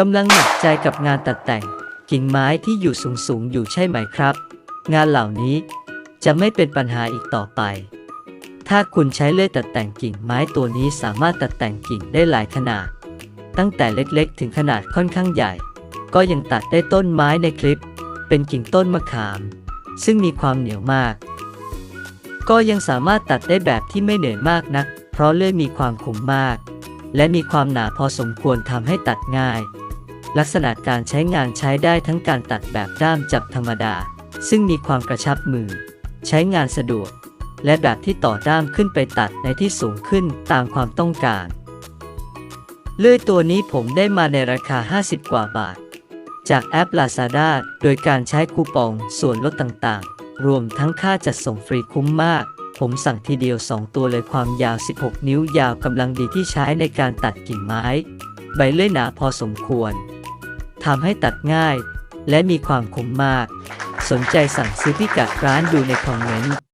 กำลังหนักใจกับงานตัดแต่ง กิ่งไม้ที่อยู่สูงๆ อยู่ใช่ไหมครับ งานเหล่านี้จะไม่เป็นปัญหาอีกต่อไป ถ้าคุณใช้เลื่อยตัดแต่งกิ่งไม้ตัวนี้สามารถตัดแต่งกิ่งได้หลายขนาด ตั้งแต่เล็กๆ ถึงขนาดค่อนข้างใหญ่ ก็ยังตัดได้ต้นไม้ในคลิป เป็นกิ่งต้นมะขาม ซึ่งมีความเหนียวมาก ก็ยังสามารถตัดได้แบบที่ไม่เหนื่อยมากนัก เพราะเลื่อยมีความคมมาก และมีความหนาพอสมควรทำให้ตัดง่าย ลักษณะการใช้งานใช้ได้ทั้งการตัดแบบด้ามจับธรรมดา ซึ่งมีความกระชับมือ ใช้งานสะดวก และแบบที่ต่อด้ามขึ้นไปตัดในที่สูงขึ้นตามความต้องการ เลื่อยตัวนี้ผมได้มาในราคา 50 กว่าบาท จากแอป Lazada โดยการใช้คูปองส่วนลดต่างๆ รวมทั้งค่าจัดส่งฟรีคุ้มมากผมสั่งทีเดียว 2 ตัวเลยความยาว 16 นิ้วยาวกำลังดีที่ใช้ในการตัดกิ่งไม้ ใบเลื่อยหนาพอสมควร ทำให้ตัดง่าย และมีความคมมาก สนใจสั่งซื้อพิกัดร้านดูในคอมเมนต์